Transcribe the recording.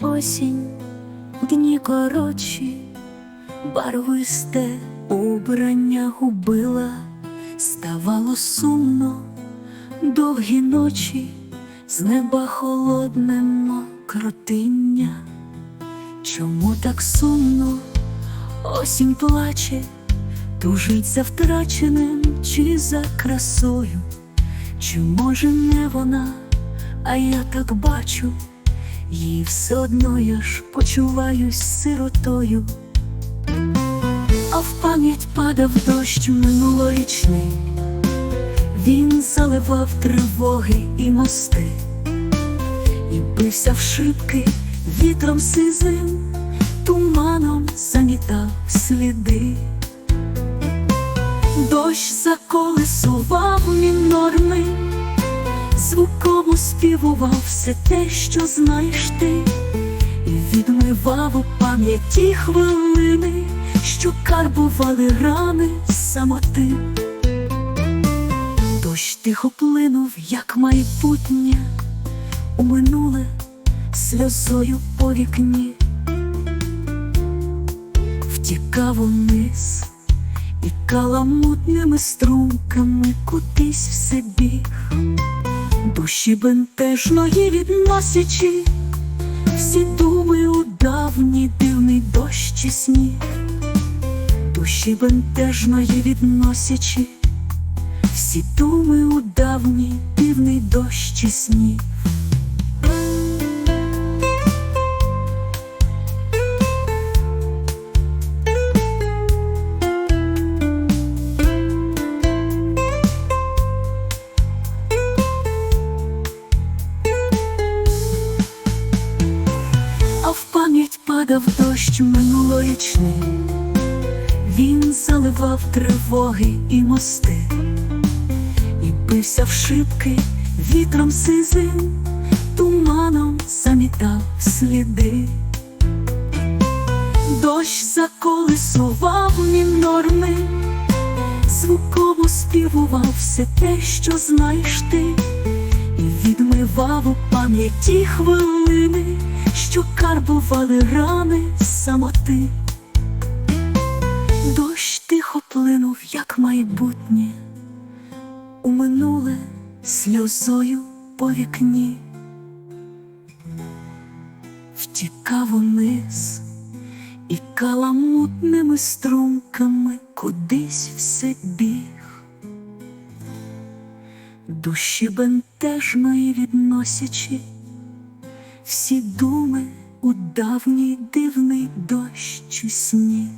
Осінь, дні коротші, барвисте убрання губила, ставало сумно, довгі ночі, з неба холодне мокротиння. Чому так сумно осінь плаче, тужить за втраченим чи за красою? Чи може не вона, а я так бачу, їй все одно я ж почуваюсь сиротою, а в пам'ять падав дощ минулорічний, він заливав тривоги і мости, і бився в шибки вітром сизим, туманом співував все те, що знаєш ти, відмивав у пам'яті хвилини, що карбували рани самоти. Дощ тихо плинув, як майбутнє, у минуле сльозою по вікні, втікав униз і каламутними струмками кудись все біг, душі бентежної відносячи, всі думи у давній дивний дощ і сніг, душі бентежної відносячи, всі думи у давній дивний дощ і в пам'ять падав дощ минулорічний, він заливав тривоги і мости, і бився в шибки вітром сизим, туманом замітав сліди. Дощ заколисував мінорми, звуком співував все те, що знаєш ти. І відмивав у пам'яті хвилини, що карбували рани самоти. Дощ тихо плинув, як майбутнє, у минуле сльозою по вікні, втікав униз і каламутними струмками кудись все біг душі бентежної відносячи, всі думи у давній дивний дощ і сніг.